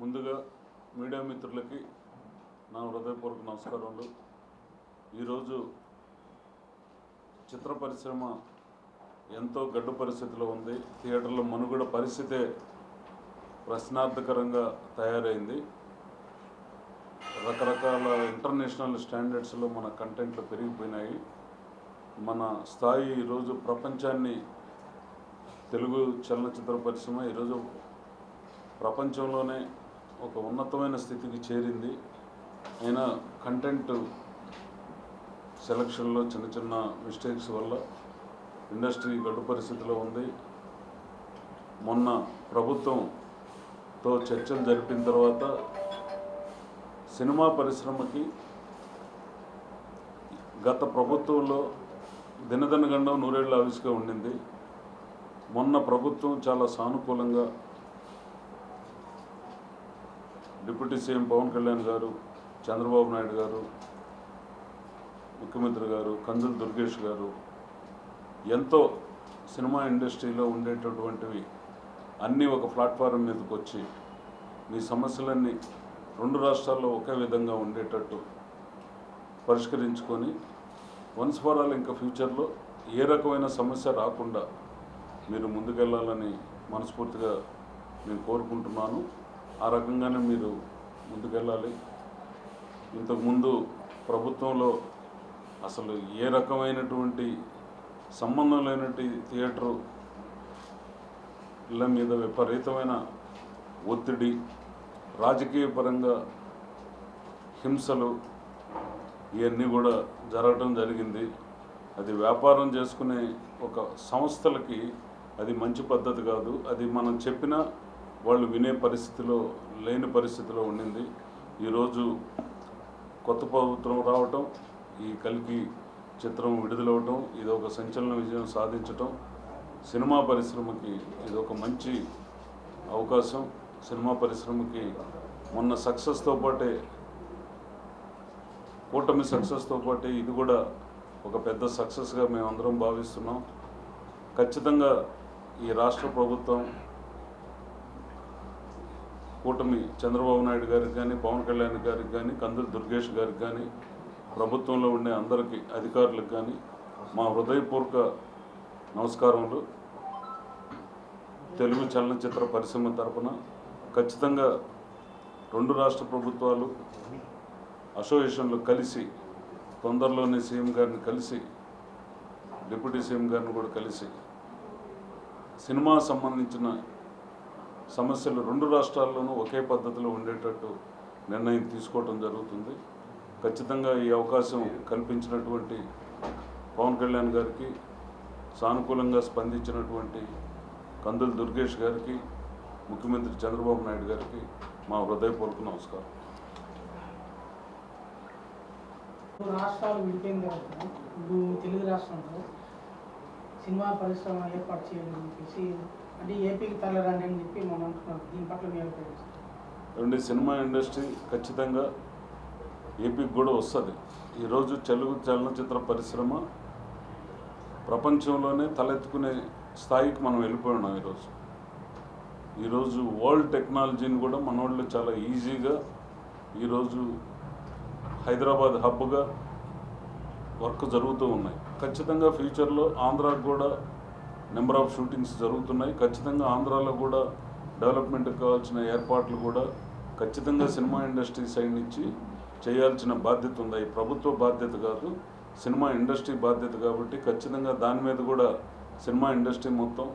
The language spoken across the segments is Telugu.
ముందుగా మీడియా మిత్రులకి నా హృదయపూర్వక నమస్కారములు. ఈరోజు చిత్ర పరిశ్రమ ఎంతో గడ్డు పరిస్థితిలో ఉంది. థియేటర్లో మనుగడ పరిస్థితే ప్రశ్నార్థకరంగా తయారైంది. రకరకాల ఇంటర్నేషనల్ స్టాండర్డ్స్లో మన కంటెంట్లు పెరిగిపోయినాయి. మన స్థాయి ఈరోజు ప్రపంచాన్ని తెలుగు చలనచిత్ర పరిశ్రమ ఈరోజు ప్రపంచంలోనే ఒక ఉన్నతమైన స్థితికి చేరింది. అయినా కంటెంట్ సెలక్షన్లో చిన్న చిన్న మిస్టేక్స్ వల్ల ఇండస్ట్రీ గడ్డు పరిస్థితిలో ఉంది. మొన్న ప్రభుత్వంతో చర్చలు జరిపిన తర్వాత సినిమా పరిశ్రమకి గత ప్రభుత్వంలో దినదిన గండం నూరేళ్ళ ఆవిష్గా ఉండింది. మొన్న ప్రభుత్వం చాలా సానుకూలంగా డిప్యూటీ సీఎం పవన్ కళ్యాణ్ గారు చంద్రబాబు నాయుడు గారు ముఖ్యమంత్రి గారు కందులు దుర్గేష్ గారు ఎంతో సినిమా ఇండస్ట్రీలో ఉండేటటువంటివి అన్నీ ఒక ప్లాట్ఫారం మీదకి వచ్చి మీ సమస్యలన్నీ రెండు రాష్ట్రాల్లో ఒకే విధంగా ఉండేటట్టు పరిష్కరించుకొని వన్స్ ఫర్ ఆల్ ఇంకా ఫ్యూచర్లో ఏ రకమైన సమస్య రాకుండా మీరు ముందుకెళ్ళాలని మనస్ఫూర్తిగా నేను కోరుకుంటున్నాను. ఆ రకంగానే మీరు ముందుకెళ్ళాలి. ఇంతకుముందు ప్రభుత్వంలో అసలు ఏ రకమైనటువంటి సంబంధం లేనటువంటి థియేటరు ఇళ్ళ మీద విపరీతమైన ఒత్తిడి రాజకీయపరంగా హింసలు ఇవన్నీ కూడా జరగడం జరిగింది. అది వ్యాపారం చేసుకునే ఒక సంస్థలకి అది మంచి పద్ధతి కాదు. అది మనం చెప్పినా వాళ్ళు వినే పరిస్థితిలో లేని పరిస్థితిలో ఉండింది. ఈరోజు కొత్త ప్రభుత్వం రావటం ఈ కలికి చిత్రం విడుదలవటం ఇది ఒక సంచలన విజయం సాధించటం సినిమా పరిశ్రమకి ఇది ఒక మంచి అవకాశం. సినిమా పరిశ్రమకి మొన్న సక్సెస్తో పాటే కూటమి సక్సెస్తో పాటే ఇది కూడా ఒక పెద్ద సక్సెస్గా మేమందరం భావిస్తున్నాం. ఖచ్చితంగా ఈ రాష్ట్ర ప్రభుత్వం కూటమి చంద్రబాబు నాయుడు గారికి కానీ పవన్ కళ్యాణ్ గారికి కానీ కందులు దుర్గేష్ గారికి కానీ ప్రభుత్వంలో ఉండే అందరికీ అధికారులకు కానీ మా హృదయపూర్వక నమస్కారములు. తెలుగు చలనచిత్ర పరిశ్రమ తరపున ఖచ్చితంగా రెండు రాష్ట్ర ప్రభుత్వాలు అసోసియేషన్లు కలిసి తొందరలోనే సీఎం గారిని కలిసి డిప్యూటీ సీఎం గారిని కూడా కలిసి సినిమా సంబంధించిన సమస్యలు రెండు రాష్ట్రాల్లోనూ ఒకే పద్ధతిలో ఉండేటట్టు నిర్ణయం తీసుకోవడం జరుగుతుంది. ఖచ్చితంగా ఈ అవకాశం కల్పించినటువంటి పవన్ కళ్యాణ్ గారికి సానుకూలంగా స్పందించినటువంటి కందుల దుర్గేష్ గారికి ముఖ్యమంత్రి చంద్రబాబు నాయుడు గారికి మా హృదయపూర్వక నమస్కారం. రాష్ట్రాలు విడిపోయింది కాబట్టి ఇప్పుడు తెలుగు రాష్ట్రంలో సినిమా పరిశ్రమ ఏర్పాటు చేయాలని చెప్పేసి అంటే ఏపీకి తరలిరండి అని చెప్పి మనం అంటున్నారు. దీని పట్ల మీ అభిప్రాయం సినిమా ఇండస్ట్రీ ఖచ్చితంగా ఏపీకి కూడా వస్తుంది. ఈరోజు తెలుగు చలనచిత్ర పరిశ్రమ ప్రపంచంలోనే తలెత్తుకునే స్థాయికి మనం వెళ్ళిపోయి ఉన్నాం ఈరోజు ఈరోజు వరల్డ్ టెక్నాలజీని కూడా మన వాళ్ళు చాలా ఈజీగా ఈరోజు హైదరాబాద్ హబ్గా వర్క్ జరుగుతూ ఉన్నాయి. ఖచ్చితంగా ఫ్యూచర్లో ఆంధ్రాకు కూడా నెంబర్ ఆఫ్ షూటింగ్స్ జరుగుతున్నాయి. ఖచ్చితంగా ఆంధ్రాలో కూడా డెవలప్మెంట్కి కావాల్సిన ఏర్పాట్లు కూడా ఖచ్చితంగా సినిమా ఇండస్ట్రీ సైడ్ నుంచి చేయాల్సిన బాధ్యత ఉంది. ఈ ప్రభుత్వ బాధ్యత కాదు సినిమా ఇండస్ట్రీ బాధ్యత కాబట్టి ఖచ్చితంగా దాని మీద కూడా సినిమా ఇండస్ట్రీ మొత్తం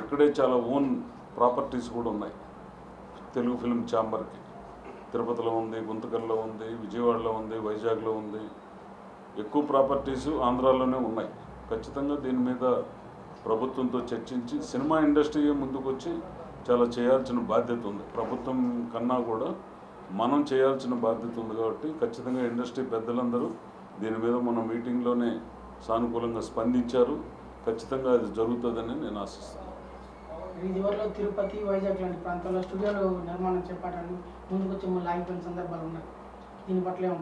ఇక్కడే చాలా ఓన్ ప్రాపర్టీస్ కూడా ఉన్నాయి. తెలుగు ఫిల్మ్ ఛాంబర్కి. తిరుపతిలో ఉంది గుంతకల్లో ఉంది విజయవాడలో ఉంది వైజాగ్లో ఉంది. ఎక్కువ ప్రాపర్టీస్ ఆంధ్రాలోనే ఉన్నాయి. ఖచ్చితంగా దీని మీద ప్రభుత్వంతో చర్చించి సినిమా ఇండస్ట్రీ ముందుకు వచ్చి చాలా చేయాల్సిన బాధ్యత ఉంది. ప్రభుత్వం కన్నా కూడా మనం చేయాల్సిన బాధ్యత ఉంది కాబట్టి ఖచ్చితంగా ఇండస్ట్రీ పెద్దలందరూ దీని మీద మన మీటింగ్లోనే సానుకూలంగా స్పందించారు. ఖచ్చితంగా అది జరుగుతుందని నేను ఆశిస్తున్నాను. తిరుపతి వైజాగ్ లాంటి ప్రాంతాల్లో స్టూడియోలు నిర్మాణం చేపట్టడానికి ముందుకు వచ్చి మళ్ళీ ఆగిపోయిన సందర్భాలు ఉన్నాయి. దీని పట్ల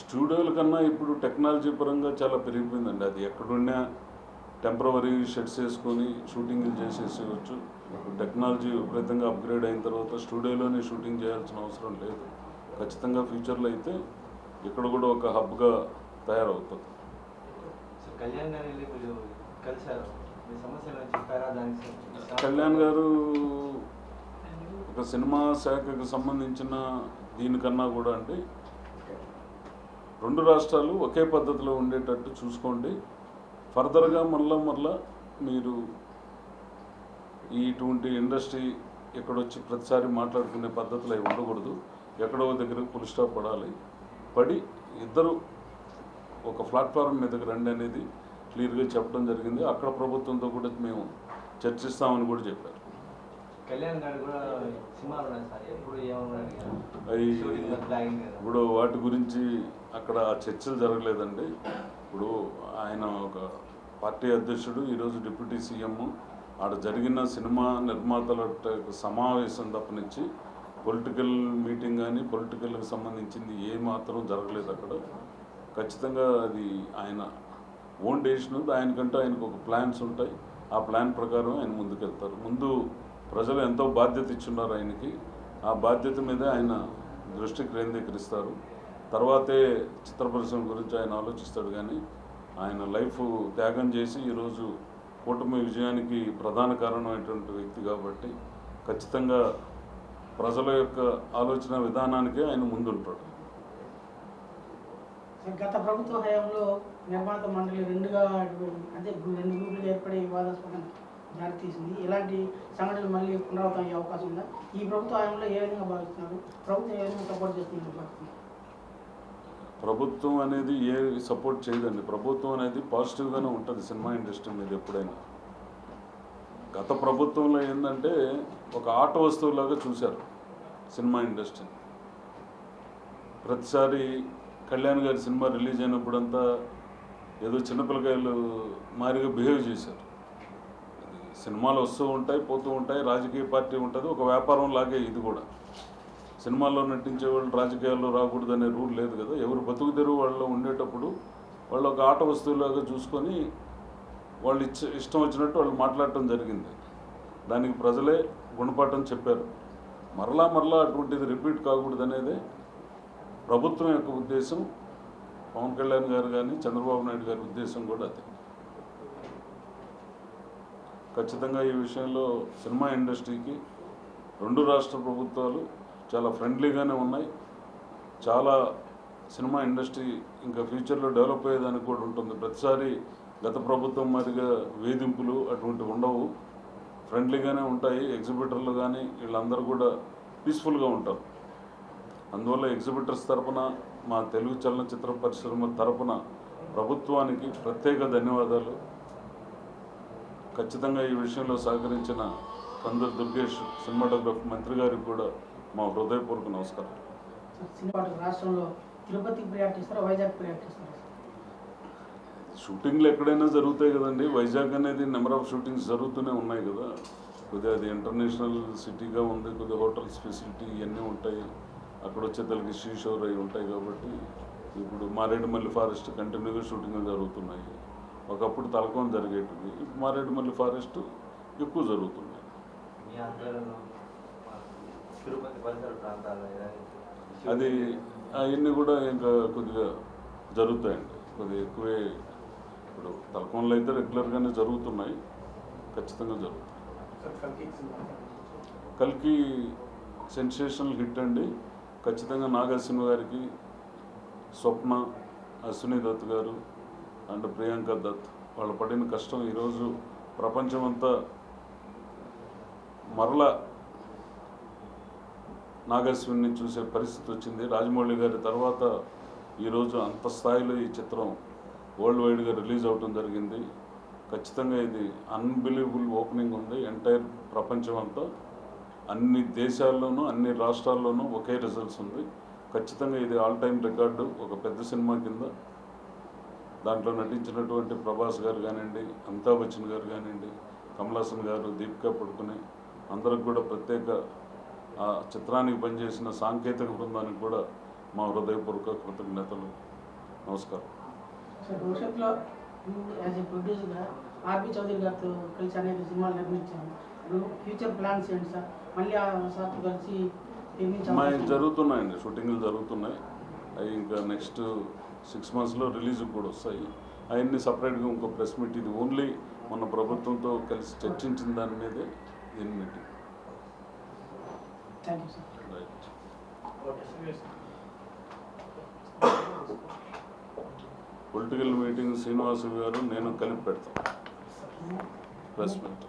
స్టూడియోల కన్నా ఇప్పుడు టెక్నాలజీ పరంగా చాలా పెరిగిపోయిందండి. అది ఎక్కడున్నా టెంపరవరీ షెడ్స్ వేసుకొని షూటింగ్లు చేసేసేయచ్చు. టెక్నాలజీ విపరీతంగా అప్గ్రేడ్ అయిన తర్వాత స్టూడియోలోనే షూటింగ్ చేయాల్సిన అవసరం లేదు. ఖచ్చితంగా ఫ్యూచర్లో అయితే ఇక్కడ కూడా ఒక హబ్గా తయారవుతుంది కళ్యాణ్ గారు ఒక సినిమా శాఖకు సంబంధించిన దీనికన్నా కూడా అండి రెండు రాష్ట్రాలు ఒకే పద్ధతిలో ఉండేటట్టు చూసుకోండి. ఫర్దర్గా మళ్ళా మళ్ళా మీరు ఇటువంటి ఇండస్ట్రీ ఎక్కడొచ్చి ప్రతిసారి మాట్లాడుకునే పద్ధతులు అవి ఉండకూడదు. ఎక్కడో దగ్గర పుల్ స్టాప్ పడాలి. పడి ఇద్దరు ఒక ప్లాట్ఫారం మీదకి రండి అనేది క్లియర్గా చెప్పడం జరిగింది. అక్కడ ప్రభుత్వంతో కూడా మేము చర్చిస్తామని కూడా చెప్పారు. అవి ఇప్పుడు వాటి గురించి అక్కడ చర్చలు జరగలేదండి. ఇప్పుడు ఆయన ఒక పార్టీ అధ్యక్షుడు ఈరోజు డిప్యూటీ సీఎం. ఆడ జరిగిన సినిమా నిర్మాతల సమావేశం తప్పనిచ్చి పొలిటికల్ మీటింగ్ కానీ పొలిటికల్కి సంబంధించింది ఏ మాత్రం జరగలేదు అక్కడ. ఖచ్చితంగా అది ఆయన ఓన్ డెసిషన్. ఆయనకంటే ఆయనకు ఒక ప్లాన్స్ ఉంటాయి. ఆ ప్లాన్ ప్రకారం ఆయన ముందుకెళ్తారు. ముందు ప్రజలు ఎంతో బాధ్యత ఇచ్చున్నారు ఆయనకి. ఆ బాధ్యత మీద ఆయన దృష్టి కేంద్రీకరిస్తారు. తర్వాతే చిత్ర పరిశ్రమ గురించి ఆయన ఆలోచిస్తాడు కానీ ఆయన లైఫ్ త్యాగం చేసి ఈరోజు కూటమి విజయానికి ప్రధాన కారణమైనటువంటి వ్యక్తి కాబట్టి ఖచ్చితంగా ప్రజల యొక్క ఆలోచన విధానానికే ఆయన ముందుంటాడు. గత ప్రభుత్వ హయాంలో నిర్మాత మండలి రెండుగా అంటే రెండు గ్రూపులు ఏర్పడే వివాదాస్పదం దారితీసింది ఇలాంటి సంఘటనలు మళ్ళీ పునరావృతం అయ్యే అవకాశం ఉందా? ఈ ప్రభుత్వ హయాంలో ఏ విధంగా భావిస్తున్నారు? ప్రభుత్వం ఏ విధంగా సపోర్ట్ చేస్తున్నారు? భావిస్తున్నారు ప్రభుత్వం అనేది ఏ సపోర్ట్ చేయదండి. ప్రభుత్వం అనేది పాజిటివ్గానే ఉంటుంది సినిమా ఇండస్ట్రీ మీద ఎప్పుడైనా. గత ప్రభుత్వంలో ఏంటంటే ఒక ఆట వస్తువులాగా చూశారు సినిమా ఇండస్ట్రీని ప్రతిసారి కళ్యాణ్ గారి సినిమా రిలీజ్ అయినప్పుడంతా ఏదో చిన్నపిల్లకాయలు మారిగా బిహేవ్ చేశారు. సినిమాలు వస్తూ ఉంటాయి పోతూ ఉంటాయి రాజకీయ పార్టీ ఉంటుంది ఒక వ్యాపారం లాగే ఇది కూడా. సినిమాల్లో నటించే వాళ్ళు రాజకీయాల్లో రాకూడదు అనే రూల్ లేదు కదా. ఎవరు బతుకు తెరువు వాళ్ళు ఉండేటప్పుడు వాళ్ళు ఒక ఆట వస్తువులాగా చూసుకొని వాళ్ళు ఇచ్చ ఇష్టం వచ్చినట్టు వాళ్ళు మాట్లాడటం జరిగింది. దానికి ప్రజలే గుణపాఠం చెప్పారు. మరలా మరలా అటువంటిది రిపీట్ కాకూడదు అనేది ప్రభుత్వం యొక్క ఉద్దేశం. పవన్ కళ్యాణ్ గారు కానీ చంద్రబాబు నాయుడు గారి ఉద్దేశం కూడా అదే. ఖచ్చితంగా ఈ విషయంలో సినిమా ఇండస్ట్రీకి రెండు రాష్ట్ర ప్రభుత్వాలు చాలా ఫ్రెండ్లీగానే ఉన్నాయి. చాలా సినిమా ఇండస్ట్రీ ఇంకా ఫ్యూచర్లో డెవలప్ అయ్యేదానికి కూడా ఉంటుంది. ప్రతిసారి గత ప్రభుత్వం మాదిరిగా వేధింపులు అటువంటివి ఉండవు. ఫ్రెండ్లీగానే ఉంటాయి. ఎగ్జిబిటర్లు కానీ వీళ్ళందరూ కూడా పీస్ఫుల్గా ఉంటారు. అందువల్ల ఎగ్జిబిటర్స్ తరపున మా తెలుగు చలనచిత్ర పరిశ్రమ తరపున ప్రభుత్వానికి ప్రత్యేక ధన్యవాదాలు. ఖచ్చితంగా ఈ విషయంలో సహకరించిన కందర్ దుర్గేష్ సినిమాటోగ్రఫీ మంత్రి గారికి కూడా మా హృదయపూర్వక నమస్కారం. రాష్ట్రంలో తిరుపతికి వైజాగ్? షూటింగ్లు ఎక్కడైనా జరుగుతాయి కదండి. వైజాగ్ అనేది నెంబర్ ఆఫ్ షూటింగ్స్ జరుగుతూనే ఉన్నాయి కదా. కొద్దిగా అది ఇంటర్నేషనల్ సిటీగా ఉంది కొద్దిగా హోటల్స్ ఫెసిలిటీ ఇవన్నీ ఉంటాయి. అక్కడ వచ్చేతలకి శ్రీషోర్ అవి ఉంటాయి కాబట్టి ఇప్పుడు మారేడుమల్లి ఫారెస్ట్ కంటిన్యూగా షూటింగ్లు జరుగుతున్నాయి. ఒకప్పుడు తలకోన జరిగేటివి ఇప్పుడు మారేడుమల్లి ఫారెస్ట్ ఎక్కువ జరుగుతున్నాయి మీ ఆధ్వర్యంలో మా తిరుపతి పరిసర ప్రాంతాల్లో ఏదైనా అది అవన్నీ కూడా ఇంకా కొద్దిగా జరుగుతాయండి. కొద్దిగా ఎక్కువే ఇప్పుడు తలకోనలు అయితే రెగ్యులర్గానే జరుగుతున్నాయి. ఖచ్చితంగా జరుగుతాయి. కల్కి సెన్సేషనల్ హిట్ అండి. ఖచ్చితంగా నాగార్జున గారికి స్వప్న అశ్విని దత్ గారు అండ్ ప్రియాంక దత్ వాళ్ళు పడిన కష్టం ఈరోజు ప్రపంచమంతా మరల నాగశ్విని చూసే పరిస్థితి వచ్చింది. రాజమౌళి గారి తర్వాత ఈరోజు అంత స్థాయిలో ఈ చిత్రం వరల్డ్ వైడ్గా రిలీజ్ అవడం జరిగింది. ఖచ్చితంగా ఇది అన్బిలీవబుల్ ఓపెనింగ్ ఉంది. ఎంటైర్ ప్రపంచం అంతా అన్ని దేశాల్లోనూ అన్ని రాష్ట్రాల్లోనూ ఒకే రిజల్ట్స్ ఉంది. ఖచ్చితంగా ఇది ఆల్ టైమ్ రికార్డు ఒక పెద్ద సినిమా కింద. దాంట్లో నటించినటువంటి ప్రభాస్ గారు కానివ్వండి అమితాబ్ బచ్చన్ గారు కానివ్వండి కమలాసన్ గారు దీపికా పడుకుని అందరికి కూడా ప్రత్యేక ఆ చిత్రానికి పనిచేసిన సాంకేతిక బృందానికి కూడా మా హృదయపూర్వక కృతజ్ఞతలు. నమస్కారం. సార్ భవిష్యత్తులో యాజ్ ఏ ప్రొడ్యూసర్గా ఆర్పి చౌదరి గారితో కలిసి అనేక సినిమాలు నిర్మించాను ఇప్పుడు ఫ్యూచర్ ప్లాన్స్ ఏంటి సార్? మళ్ళీ ఆ సార్తో కలిసి నిర్మించే మా అవకాశం ఉందా? జరుగుతున్నాయండి షూటింగ్లు జరుగుతున్నాయి. అవి ఇంకా నెక్స్ట్ సిక్స్ మంత్స్లో రిలీజ్ కూడా వస్తాయి. అవన్నీ సపరేట్గా ఇంకో ప్రెస్ మీట్ ఇది ఓన్లీ మన ప్రభుత్వంతో కలిసి చర్చించిన దాని మీదే దీని meeting thank you sir political meeting Srinivas గారు నేను కలిపి పెడతాను ప్రెస్ మీట్